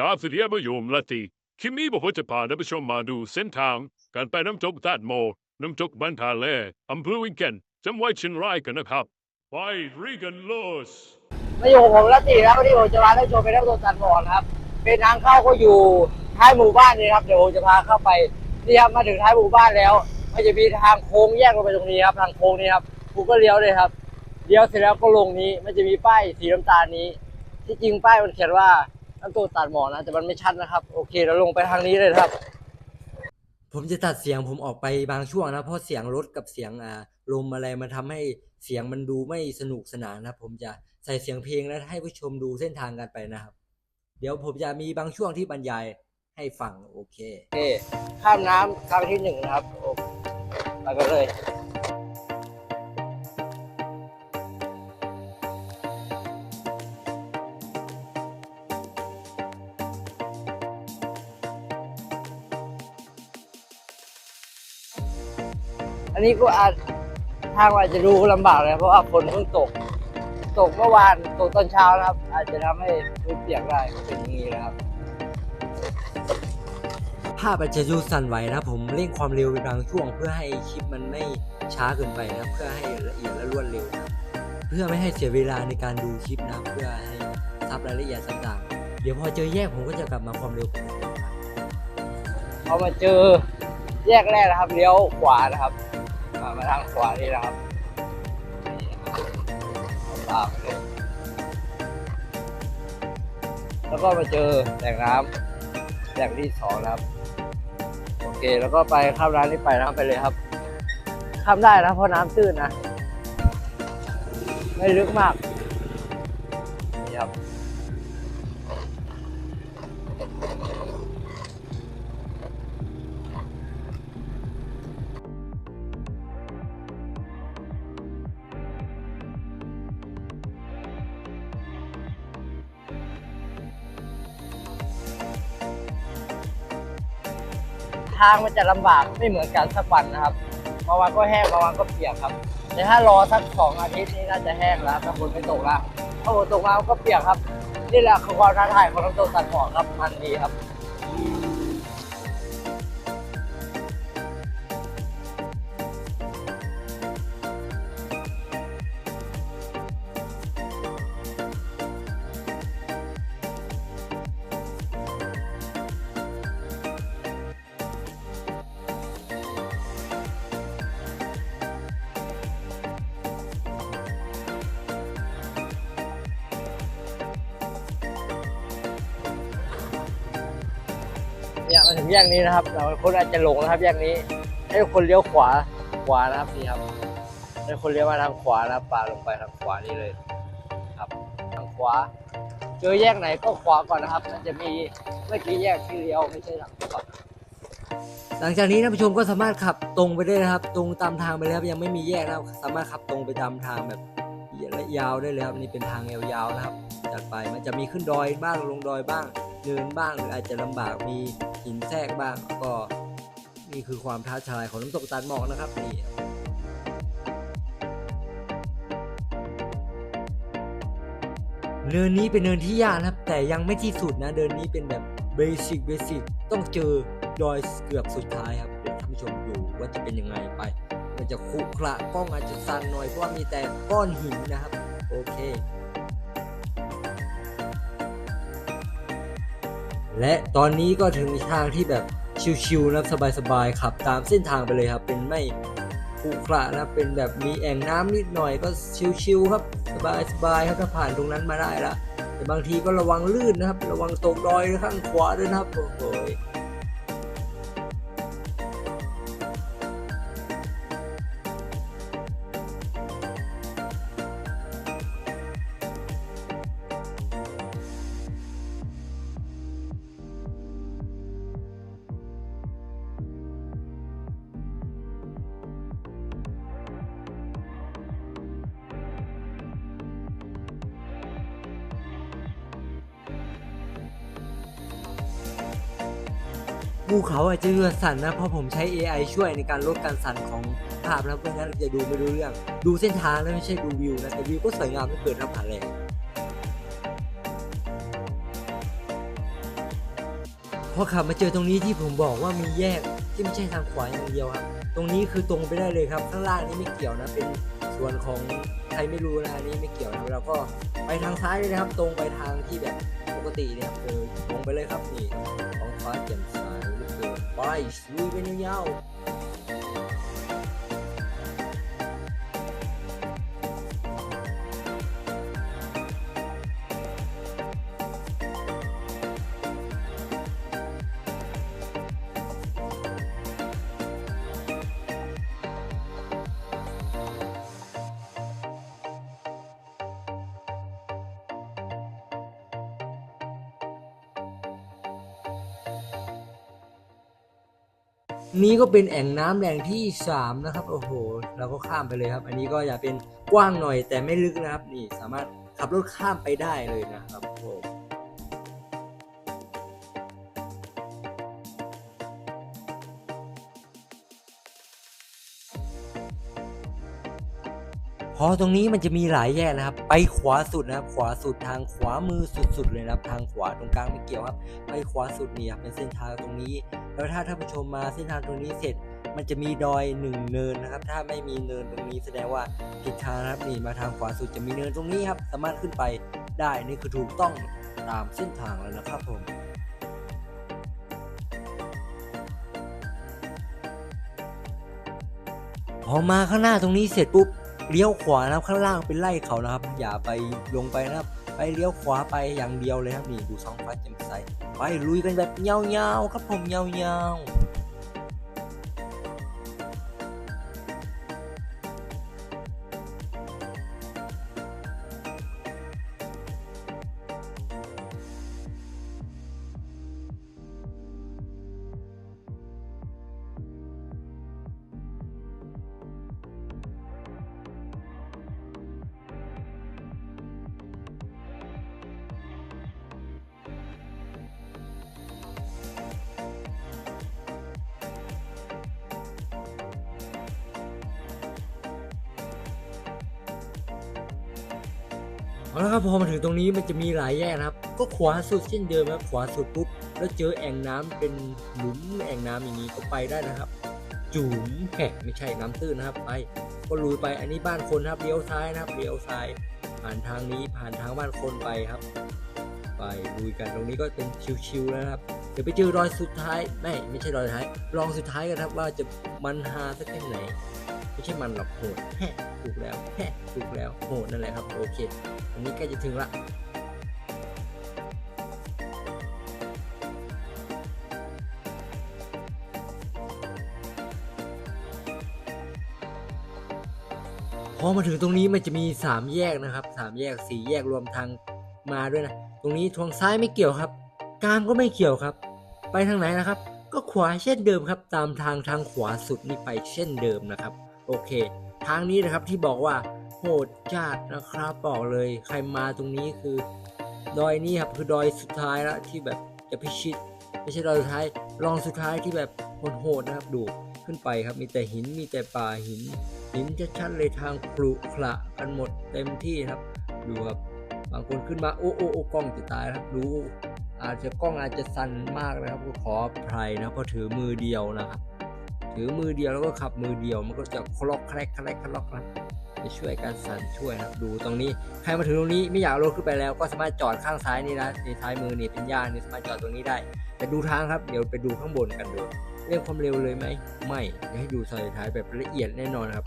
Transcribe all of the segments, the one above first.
ครับสวัสดีครับผู้ชมละทีคลิปนี้ผมจะพาท่านผู้ชมมาดูเส้นทางการไปน้ำตกตัดโม น้ำตกบันทาเลอำเภอวิงเกนจังหวัดเชียงรายกันนะครับ ไปรีกันเลยมาอยู่กับผมละตีแล้ววันนี้ผมจะพาท่านผู้ชมไปนั่งรถตันบอนครับ เป็นทางเข้าก็อยู่ท้ายหมู่บ้านนี่ครับ เดี๋ยวผมจะพาเข้าไปนี่ครับมาถึงท้ายหมู่บ้านแล้ว มันจะมีทางโค้งแยกลงไปตรงนี้ครับ ทางโค้งนี้ครับผมก็เลี้ยวเลยครับ เลี้ยวเสร็จแล้วก็ลงนี้ มันจะมีป้ายสีน้ำตาลนี้ ที่จริงป้ายมันเขียนว่า น้ำตกตัดหมอกนะแต่มันไม่ชัดนะครับ โอเคเราลงไปทางนี้เลยครับ ผมจะตัดเสียงผมออกไปบางช่วงนะเพราะเสียงรถกับเสียงอ่าลมอะไรมันทำให้เสียงมันดูไม่สนุกสนานนะครับผมจะใส่เสียงเพลงแล้วให้ผู้ชมดูเส้นทางกันไปนะครับ เดี๋ยวผมจะมีบางช่วงที่บรรยายให้ฟังโอเคโอเคข้ามน้ำครั้งที่หนึ่งนะครับโอเคไปกันเลย อันนี้ก็อาจทางอาจจะดูลำบากเลยเพราะว่าฝนเพิ่งตก ตกเมื่อวานตกตอนเช้านะครับ อาจจะทำให้พื้นเปียกได้เป็นอย่างนี้นะครับ ภาพอาจจะดูสั่นไหวนะครับผมเร่งความเร็วเป็นบางช่วง เพื่อให้คลิปมันไม่ช้าเกินไปนะครับ เพื่อให้ละเอียดและรวดเร็วนะครับเพื่อไม่ให้เสียเวลาในการดูคลิปนะครับเพื่อให้ซับรายละเอียดต่างๆ เดี๋ยวพอเจอแยกผมก็จะกลับมาความเร็วปกติครับพอมาเจอแยกแรกนะครับเลี้ยวขวานะครับ มาทางขวานี่นะครับนี่นะครับตามไปเลยแล้วก็มาเจอแหล่งน้ำแหล่งที่สองนะครับ โอเค แล้วก็ไปข้ามร้านนี้ไปนะครับไปเลยครับ ข้ามได้นะเพราะน้ำตื้นนะ ไม่ลึกมาก ทางมันจะลำบากไม่เหมือนกันสักวันนะครับบางวันก็แห้งบางวันก็เปียกครับ แต่ถ้ารอสักสองอาทิตย์นี้น่าจะแห้งแล้วถ้าฝนไม่ตกแล้วถ้าฝนตกมามันก็เปียกครับ นี่แหละคือความท้าทายของน้ำตกสันหอครับมันดีครับ งแยกนี้นะครับเราคนอาจจะหลงนะครับ แยกนี้ ให้คนเลี้ยวขวาขวานะครับนี่ครับให้คนเลี้ยวมาทางขวานะป่าลงไปทางขวานี่เลย ครับทางขวา เจอแยกไหนก็ขวาก่อนนะครับ มันจะมีเมื่อกี้แยกที่เลี้ยวไม่ใช่หลังก่อนหลังจากนี้ท่านผู้ชมก็สามารถขับตรงไปได้นะครับ ตรงตามทางไปเลยครับยังไม่มีแยกนะครับ สามารถขับตรงไปตามทางแบบยาวได้เลยครับนี่เป็นทางยาวๆนะครับ จัดไปมันจะมีขึ้นดอยบ้างลงดอยบ้าง เนินบ้างหรืออาจจะลำบากมีหินแทรกบ้างก็นี่คือความท้าทายของน้ำตกตาลหมอกนะครับนี่เนินนี้เป็นเนินที่ยากนะครับ แต่ยังไม่ที่สุดนะเดินนี้เป็นแบบเบสิกเบสิกต้องเจอดอยเกือบสุดท้ายครับเดี๋ยวท่านผู้ชมดูว่าจะเป็นยังไงไป มันจะคุกระกล้องอาจจะสั่นหน่อยเพราะว่ามีแต่ก้อนหินนะครับ โอเค และตอนนี้ก็ถึงทางที่แบบชิวๆนะครับสบายๆขับ ตามเส้นทางไปเลยครับ เป็นไม่ขรุขระนะเป็นแบบมีแอ่งน้ำนิดหน่อยก็ชิวๆครับสบายๆครับถ้าผ่านตรงนั้นมาได้ละแต่บางทีก็ระวังลื่นนะครับ ระวังตกดอยข้างขวาด้วยนะครับโอ้ ภูเขาอาจจะเรือสั่นนะ เพราะผมใช้ AI ช่วยในการลดการสั่นของภาพแล้วเพราะงั้นจะดูไม่รู้เรื่อง ดูเส้นทางแล้วไม่ใช่ดูวิวนะแต่วิวก็สวยงามไม่เกินน้ำผาแรงพอขับมาเจอตรงนี้ที่ผมบอกว่ามีแยกที่ไม่ใช่ทางขวาอย่างเดียวครับตรงนี้คือตรงไปได้เลยครับ ข้างล่างนี้ไม่เกี่ยวนะเป็นส่วนของใครไม่รู้นะอันนี้ไม่เกี่ยวนะเราก็ไปทางซ้ายเลยนะครับ ตรงไปทางที่แบบปกติเนี่ยเออตรงไปเลยครับนี่ท้องฟ้าแจ่มใส เหลื นี้ก็เป็นแอ่งน้ำแหล่งที่สามนะครับ โอ้โห เราก็ข้ามไปเลยครับ อันนี้ก็อย่าเป็นกว้างหน่อยแต่ไม่ลึกนะครับ นี่สามารถขับรถข้ามไปได้เลยนะครับผม พอตรงนี้มันจะมีหลายแยกนะครับ ไปขวาสุดนะครับ ขวาสุดทางขวามือสุดๆเลยนะครับ ทางขวาตรงกลางไม่เกี่ยวครับ ไปขวาสุดนี่ครับเป็นเส้นทางตรงนี้ แล้วถ้าท่านผู้ชมมาเส้นทางตรงนี้เสร็จ มันจะมีดอยหนึ่งเนินนะครับ ถ้าไม่มีเนินตรงนี้แสดงว่าผิดทางนะครับนี่มาทางขวาสุดจะมีเนินตรงนี้ครับ สามารถขึ้นไปได้นี่คือถูกต้องตามเส้นทางแล้วนะครับผมพอมาข้างหน้าตรงนี้เสร็จปุ๊บ เลี้ยวขวานะครับข้างล่างเป็นไล่เขานะครับ อย่าไปลงไปนะครับ ไปเลี้ยวขวาไปอย่างเดียวเลยครับนี่ดูสองฟ้าแจ่มใสไปลุยกันแบบยาวๆครับผมยาวๆ ละครับพอมาถึงตรงนี้มันจะมีหลายแยกนะครับ ก็ขวาสุดเช่นเดิมครับขวาสุดปุ๊บแล้วเจอแอ่งน้ำเป็นหลุมแอ่งน้ำอย่างนี้ก็ไปได้นะครับ จุ๋มแหะไม่ใช่น้ำตื้นนะครับไป ก็ลุยไปอันนี้บ้านคนครับเลี้ยวซ้ายนะครับเลี้ยวซ้าย ผ่านทางนี้ผ่านทางบ้านคนไปครับ ไปลุยกันตรงนี้ก็เป็นชิวๆแล้วนะครับเดี๋ยวไปเจอรอยสุดท้ายไม่ไม่ใช่รอยท้ายลองสุดท้ายกันครับว่าจะมันฮาสักแค่ไหนไม่ ใช่มันหรอกโหดแฮะถูกแล้วแฮะถูกแล้วโหดนั่นแหละครับโอเค อันนี้ใกล้จะถึงละพอมาถึงตรงนี้มันจะมี 3 แยกนะครับ3แยก 4 แยกรวมทางมาด้วยนะ ตรงนี้ทางซ้ายไม่เกี่ยวครับ กลางก็ไม่เกี่ยวครับ ไปทางไหนนะครับ ก็ขวาเช่นเดิมครับ ตามทางทางขวาสุดนี่ไปเช่นเดิมนะครับ โอเค ทางนี้นะครับที่บอกว่าโหดจัดนะครับบอกเลยใครมาตรงนี้คือ ดอยนี้ครับคือดอยสุดท้ายแล้วที่แบบจะพิชิต ไม่ใช่ดอยสุดท้ายลองสุดท้ายที่แบบโหดนะครับดูขึ้นไปครับมีแต่หินมีแต่ป่าหิน หินชัดๆเลยทางขรุขระกันหมดเต็มที่ครับ ดูครับบางคนขึ้นมาโอ้โอ้โอ้กล้องจะตายครับดูอาจจะกล้องอาจจะสั่นมากนะครับก็ขออภัยนะเพราะถือมือเดียวนะครับ ถือมือเดียวแล้วก็ขับมือเดียว มันก็จะคลอกแคลกแคลกคลอกนะจะช่วยการสั่นช่วยนะครับดูตรงนี้ใครมาถึงตรงนี้ไม่อยากรถขึ้นไปแล้ว ก็สามารถจอดข้างซ้ายนี่นะในซ้ายมือนี่เป็นหญ้านี่สามารถจอดตรงนี้ได้ แต่ดูทางครับเดี๋ยวไปดูข้างบนกันดูเรื่องความเร็วเลยไหมไม่ให้ดูซอยท้ายแบบละเอียดแน่นอนครับ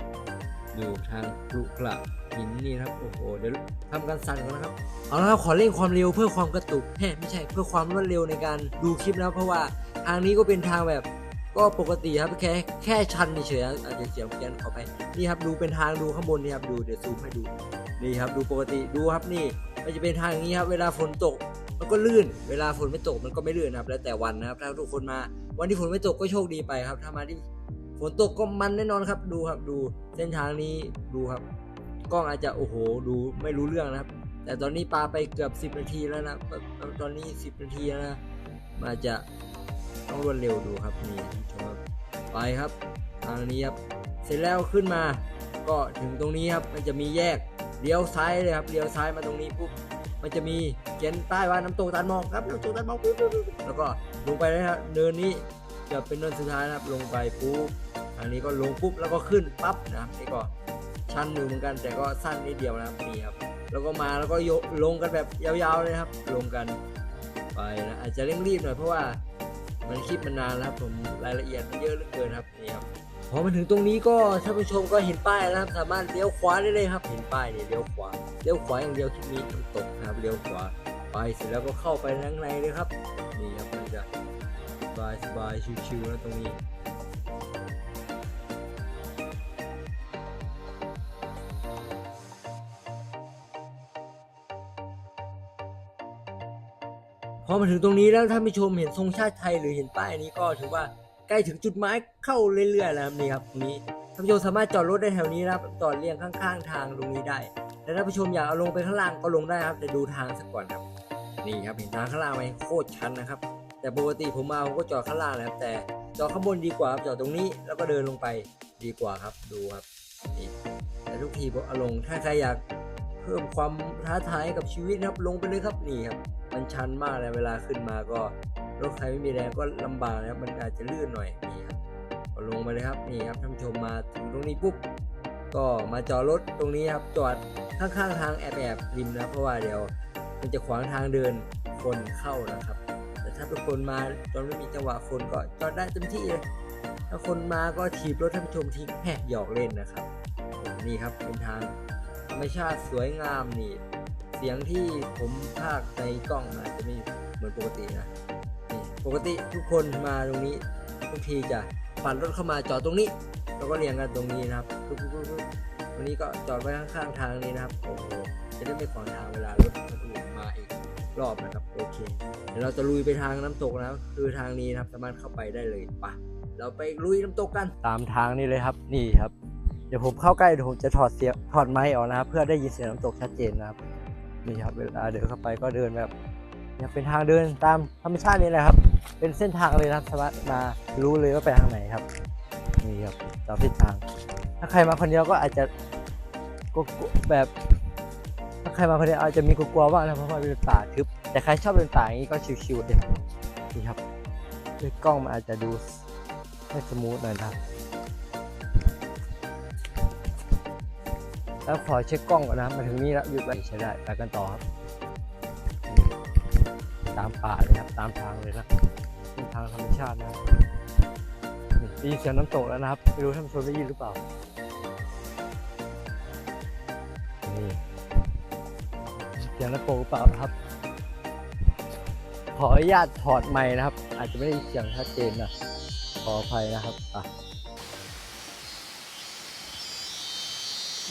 ดูทางกรุขระหินนี่ครับโอ้โหเดี๋ยวทำการสั่นก่อนนะครับเอาละครับขอเร่งความเร็วเพื่อความกระตุกแฮะไม่ใช่เพื่อความรวดเร็วในการดูคลิปนะเพราะว่าทางนี้ก็เป็นทางแบบ ก็ปกติครับแค่แค่ชันเฉยๆอาจจะเสียงเพี้ยนเข้าไปนี่ครับดูเป็นทางดูข้างบนนี่ครับดูเดี๋ยวซูมให้ดูนี่ครับดูปกติดูครับนี่มันจะเป็นทางอย่างนี้ครับเวลาฝนตกมันก็ลื่น เวลาฝนไม่ตกมันก็ไม่ลื่นนะครับ แล้วแต่วันนะครับถ้าทุกคนมา วันที่ฝนไม่ตกก็โชคดีไปครับ ถ้ามาที่ฝนตกก็มันแน่นอนครับ ดูครับดูเส้นทางนี้ดูครับกล้องอาจจะโอ้โหดูไม่รู้เรื่องนะครับ แต่ตอนนี้ปลาไปเกือบ 10 นาทีแล้วนะตอนนี้ 10 นาทีแล้วนะมาจะ ต้องรวดเร็วดูครับนี่ท่ชมครับไปครับทางนี้ครับเสร็จแล้วขึ้นมา ก็ถึงตรงนี้ครับมันจะมีแยกเลี้ยวซ้ายเลยครับเลี้ยวซ้ายมาตรงนี้ปุ๊บมันจะมีเขียนป้ว่าน้ำตกตาลมอกครับน้ำตกตาลมอกปุ๊บแล้วก็ลงไปแล้วนะครับเนินนี้จะเป็นเนินสุดท้ายนะครับลงไปปุ๊บอันนี้ก็ลงปุ๊บแล้วก็ขึ้นปั๊บนะครับนี่ก็ชันอยู่เหมือนกันแต่ก็สั้นนิดเดียวนะครับนี่ครับแล้วก็มาแล้วก็โยลงกันแบบยาวๆเลยครับ ลงกันไปนะอาจจะเร่งรีบหน่อยเพราะว่า มันคลิปมานานแล้วครับผมรายละเอียดมันเยอะเหลือเกินครับนี่ครับพอมาถึงตรงนี้ก็ท่านผู้ชมก็เห็นป้ายแล้วนะครับ สามารถเลี้ยวขวาได้เลยครับ เห็นป้ายนี่เลี้ยวขวาเลี้ยวขวาอย่างเดียวคลิปนี้น้ำตกนะครับเลี้ยวขวาไปเสร็จแล้วก็เข้าไปข้างในเลยครับนี่ครับมันจะสบายสบายชิวๆและตรงนี้ มาถึงตรงนี้แล้วท่านผู้ชมเห็นธงชาติไทยหรือเห็นป้ายนี้ก็ถือว่าใกล้ถึงจุดหมายเข้าเรื่อยๆแล้วนี่ครับตรงนี้ท่านผู้ชมสามารถจอดรถได้แถวนี้นะครับจอดเรียงข้างๆ ทางตรงนี้ได้และท่านผู้ชมอยากเอาลงไปข้างล่างก็ลงได้ครับแต่ดูทางสักก่อนครับ นี่ครับเห็นทางข้างล่างไหมโคตรชันนะครับ แต่ปกติผมมาผมก็จอดข้างล่างนะครับแต่จอดข้างบนดีกว่าครับจอดตรงนี้แล้วก็เดินลงไปดีกว่าครับดูครับนี่แต่ทุกทีผมเอาลงถ้าใครอยากเพิ่มความท้าทายกับชีวิตครับลงไปเลยครับนี่ครับ มันชันมากเลยเวลาขึ้นมาก็รถใครไม่มีแรงก็ลำบากนะครับมันอาจจะลื่นหน่อยนี่ครับก็ลงมาเลยครับนี่ครับท่านชมมาถึงตรงนี้ปุ๊บก็มาจอดรถตรงนี้ครับจอดข้างๆทางแอบแอบๆริมนะเพราะว่าเดี๋ยวมันจะขวางทางเดินคนเข้านะครับ แต่ถ้าเป็นคนมาจนไม่มีจังหวะคนก็จอดได้เต็มที่เลยถ้าคนมาก็ถีบรถท่านชมทิ้งแหกหยอกเล่นนะครับ นี่ครับเป็นทางธรรมชาติสวยงามนี่ เสียงที่ผมพากในกล้องอาจจะไม่เหมือนปกตินะนี่ปกติทุกคนมาตรงนี้ทุกทีจะปั่นรถเข้ามาจอดตรงนี้ แล้วก็เรียงกันตรงนี้นะครับปุ๊บปุ๊บปุ๊บปุ๊บตรงนี้ก็จอดไว้ข้างๆทางนี้นะครับโอ้โหจะได้ไม่ขวางทางเวลารถคนอื่นมาอีกรอบนะครับโอเคเดี๋ยวเราจะลุยไปทางน้ำตกนะคือทางนี้นะครับสามารถเข้าไปได้เลยไปะเราไปลุยน้ำตกกันตามทางนี้เลยครับนี่ครับเดี๋ยวผมเข้าใกล้เดี๋ยวผมจะถอดเสียงถอดไมค์ออกนะครับ เพื่อได้ยินเสียงน้ำตกชัดเจนนะครับ นี่ครับเวลาเดินเข้าไปก็เดินแบบเนี่ยเป็นทางเดินตามธรรมชาตินี่แหละครับ เป็นเส้นทางเลยนะครับสามารถมารู้เลยว่าไปทางไหนครับนี่ครับตามทิศทาง ถ้าใครมาคนเดียวก็อาจจะกลัวแบบถ้าใครมาคนเดียวอาจจะมีกลัวๆบ้างนะเพราะว่าเป็นป่าทึบแต่ใครชอบเดินป่าอย่างนี้ก็ชิวๆเลยนี่ครับด้วยกล้องมันอาจจะดูไม่สมูทหน่อยนะครับ แล้วขอเช็คกล้องก่อนนะครับมาถึงนี่แล้วหยุดไว้ใช้ได้ไปกันต่อครับ ตามป่าเลยครับตามทางเลยนะเป็นทางธรรมชาตินะครับนี่ได้ยินเสียงน้ำตกแล้วนะครับไม่รู้ท่านผู้ชมได้ยินหรือเปล่านี่เสียงน้ำตกหรือเปล่านะครับ ขออนุญาตถอดไมค์นะครับ อาจจะไม่ได้ยินเสียงชัดเจนนะขออภัยนะครับอะ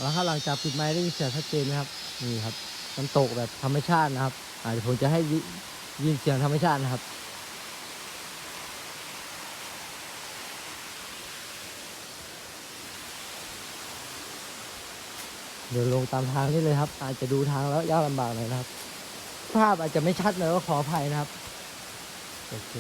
แล้วถ้าหลังจากปิดไม้ได้ยินเสียงชัดเจนนะครับนี่ครับน้ำตกแบบธรรมชาตินะครับอาจจะผมจะให้ยินเสียงธรรมชาตินะครับเดินลงตามทางนี่เลยครับ อาจจะดูทางแล้วยากลำบากหน่อยนะครับ ภาพอาจจะไม่ชัดเลยก็ขออภัยนะครับโอเค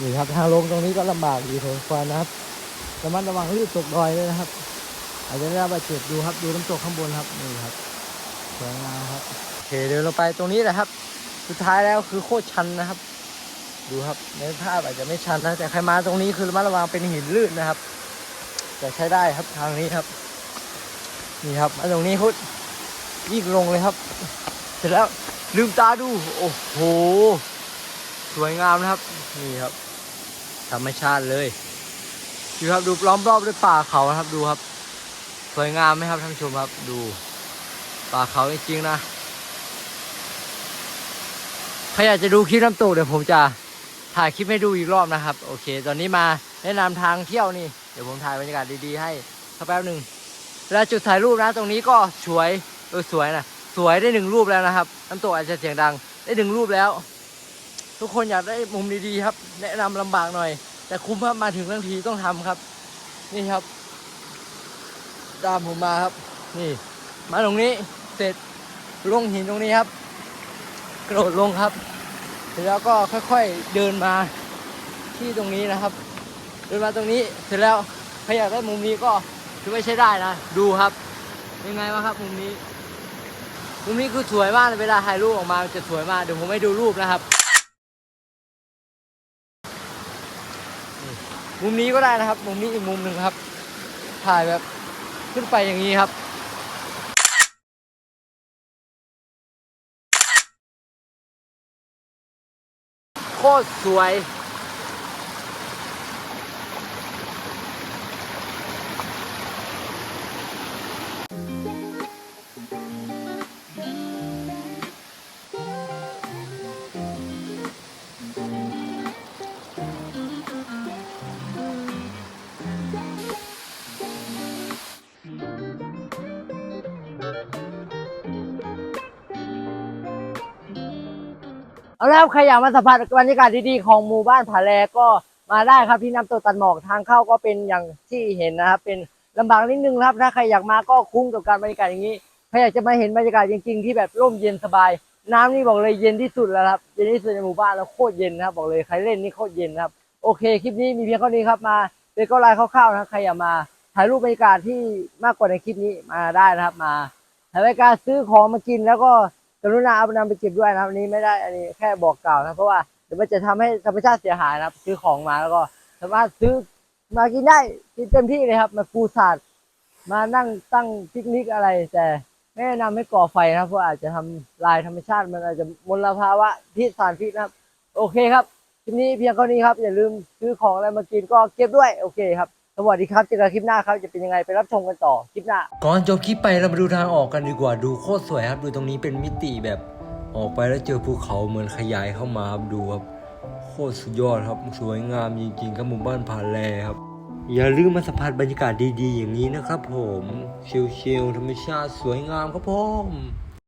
นี่ครับทางลงตรงนี้ก็ลำบากอยู่พอควรนะครับระมัดระวังที่ตกดอยเลยนะครับ อาจจะได้รับบาดเจ็บดูครับ ดูน้ำตกข้างบนครับนี่ครับสวยงามครับโอเคเดินลงไปตรงนี้แหละครับ สุดท้ายแล้วคือโคตรชันนะครับ ดูครับในภาพอาจจะไม่ชันนะแต่ใครมาตรงนี้คือระมัดระวังเป็นหินลื่นนะครับแต่ใช้ได้ครับทางนี้ครับ นี่ครับมาตรงนี้พุดยิ่งลงเลยครับ เสร็จแล้วลืมตาดู โอ้โห สวยงามนะครับ นี่ครับ ธรรมชาติเลยดูครับดูล้อมรอบด้วยป่าเขานะครับดูครับสวยงามไหมครับท่านผู้ชมครับดูป่าเขาจริงๆนะใครอยากจะดูคลิปน้ำตกเดี๋ยวผมจะถ่ายคลิปให้ดูอีกรอบนะครับ โอเค ตอนนี้มาแนะนำทางเที่ยวนี่เดี๋ยวผมถ่ายบรรยากาศดีๆให้สักแป๊บหนึ่งเวลาจุดถ่ายรูปนะตรงนี้ก็สวยเออสวยนะสวยได้หนึ่งรูปแล้วนะครับน้ำตกอาจจะเสียงดังได้หนึ่งรูปแล้ว ทุกคนอยากได้มุมดีๆครับ แนะนำลำบากหน่อย แต่คุ้มครับมาถึงทั้งทีต้องทำครับ นี่ครับตามผมมาครับ นี่ มาตรงนี้เสร็จลงหินตรงนี้ครับ กระโดดลงครับเสร็จแล้วก็ค่อยๆเดินมาที่ตรงนี้นะครับ เดินมาตรงนี้เสร็จแล้วใครอยากได้มุมนี้ก็ถือว่าใช้ได้นะ ดูครับยังไงวะครับมุมนี้มุมนี้คือสวยมากเลยเวลาถ่ายรูปออกมาจะสวยมากเดี๋ยวผมให้ดูรูปนะครับ มุมนี้ก็ได้นะครับ มุมนี้อีกมุมหนึ่งครับ ถ่ายแบบขึ้นไปอย่างนี้ครับโคตรสวย เอาแล้วใครอยากมาสัมผัสบรรยากาศดีๆของหมู่บ้านผาแลก็มาได้ครับที่น้ำตกตันหมอกทางเข้าก็เป็นอย่างที่เห็นนะครับ เป็นลำบากนิดนึงครับถ้าใครอยากมาก็คุ้มกับการบรรยากาศอย่างนี้ใครอยากจะมาเห็นบรรยากาศจริง ๆ ที่แบบร่มเย็นสบาย น้ำนี่บอกเลยเย็นที่สุดแล้วครับเย็นที่สุดในหมู่บ้านแล้วโคตรเย็นนะครับ บอกเลยใครเล่นนี่โคตรเย็นนะครับ โอเคคลิปนี้มีเพียงเท่านี้ครับมาเป็นก็ไลน์คร่าวๆนะใครอยากมาถ่ายรูปบรรยากาศที่มากกว่าในคลิปนี้มาได้นะครับมาถ่ายรายการซื้อของมากินแล้วก็ กรุณาเอาไปนำไปเก็บด้วยนะครับอันนี้ไม่ได้อันนี้แค่บอกกล่าวนะเพราะว่าเดี๋ยวมันจะทำให้ธรรมชาติเสียหายนะครับ ซื้อของมาแล้วก็สามารถซื้อมากินได้กินเต็มที่เลยครับ มาปูสาดมานั่งตั้งปิกนิกอะไร แต่ไม่แนะนำให้ก่อไฟนะครับเพราะอาจจะทำลายธรรมชาติมันอาจจะมลภาวะพิษสารพิษนะครับ โอเคครับคลิปนี้เพียงเท่านี้ครับ อย่าลืมซื้อของอะไรมากินก็เก็บด้วยโอเคครับ สวัสดีครับเจอกันคลิปหน้าครับจะเป็นยังไงไปรับชมกันต่อคลิปหน้า ก่อนจบคลิปไปเรามาดูทางออกกันดีกว่าดูโคตรสวยครับดูตรงนี้เป็นมิติแบบออกไปแล้วเจอภูเขาเหมือนขยายเข้ามาครับดูครับโคตรสุดยอดครับสวยงามจริงๆครับหมู่บ้านผาแลครับ อย่าลืมมาสัมผัสบรรยากาศดีๆ อย่างนี้นะครับผมชิลๆธรรมชาติสวยงามครับผม